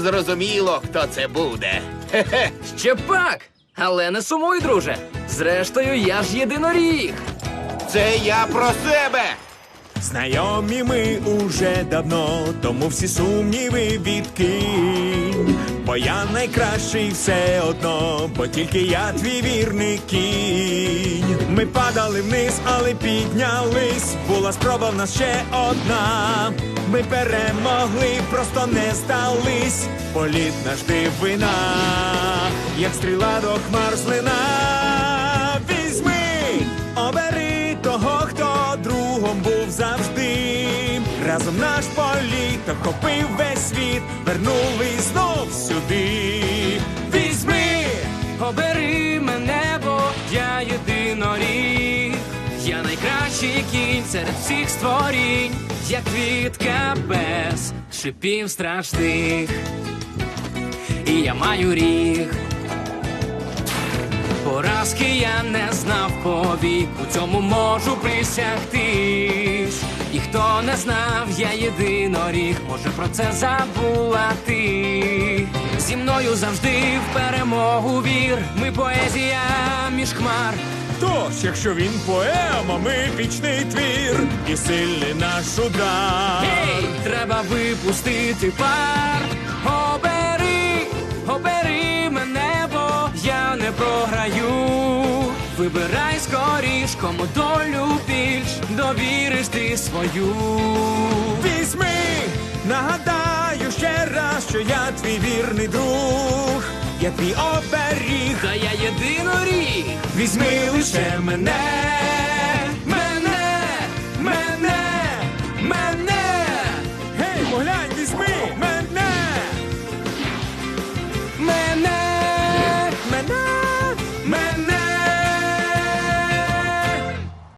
зрозуміло, хто це буде. Хе-хе. Ще пак! Але не сумуй, друже. Зрештою, я ж єдиноріг. Це я про себе. Знайомі ми уже давно, тому всі сумніви відкинь. Бо я найкращий все одно, бо тільки я твій вірний кінь. Ми падали вниз, але піднялись. Була спроба в нас ще одна. Ми перемогли, просто не здались. Політ наш дивина, як стріла до хмар злина. Візьми, обери того, хто другом був завжди. Разом наш політ охопив весь світ, вернули знов сюди. Візьми, Обери мене, бо я єдиноріг. Я найкращий кінь серед всіх створінь, як квітка без шипів страшних. І я маю ріг. Поразки я не знав повік, у цьому можу присягти. І хто не знав, я єдиноріг, може про це забула ти. Зі мною завжди в перемогу вір. Ми поезія між хмар. Тож, якщо він поема, ми епічний твір, і сильний наш удар. Ей, треба випустити пар. Обери, обери мене, бо я не програю. Вибирай скоріш, кому долю більш довіриш ти свою. Візьми, нагадаю ще раз, що я твій вірний друг, твій оберіг. Та я єдиноріг. Візьми лише мене,